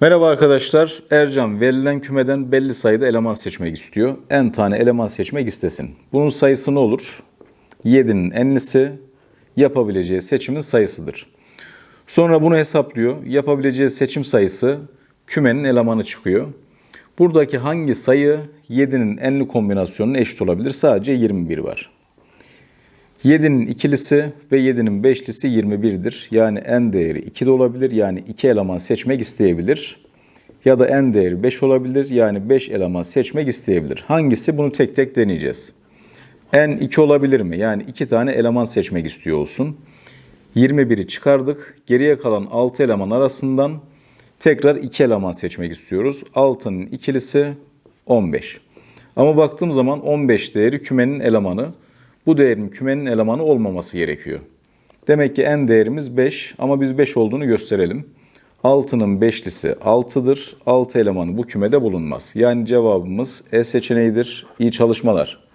Merhaba arkadaşlar. Ercan verilen kümeden belli sayıda eleman seçmek istiyor. En tane eleman seçmek istesin. Bunun sayısı ne olur? 7'nin enlisi yapabileceği seçimin sayısıdır. Sonra bunu hesaplıyor. Yapabileceği seçim sayısı kümenin elemanı çıkıyor. Buradaki hangi sayı 7'nin enli kombinasyonuna eşit olabilir? Sadece 21 var. 7'nin ikilisi ve 7'nin beşlisi 21'dir. Yani en değeri 2 de olabilir. Yani 2 eleman seçmek isteyebilir. Ya da en değeri 5 olabilir. Yani 5 eleman seçmek isteyebilir. Hangisi? Bunu tek tek deneyeceğiz. En 2 olabilir mi? Yani 2 tane eleman seçmek istiyor olsun. 21'i çıkardık. Geriye kalan 6 eleman arasından tekrar 2 eleman seçmek istiyoruz. 6'nın ikilisi 15. Ama baktığım zaman 15 değeri kümenin elemanı. Bu değerin kümenin elemanı olmaması gerekiyor. Demek ki en değerimiz 5 ama biz 5 olduğunu gösterelim. 6'nın beşlisi 6'dır. 6 elemanı bu kümede bulunmaz. Yani cevabımız E seçeneğidir. İyi çalışmalar.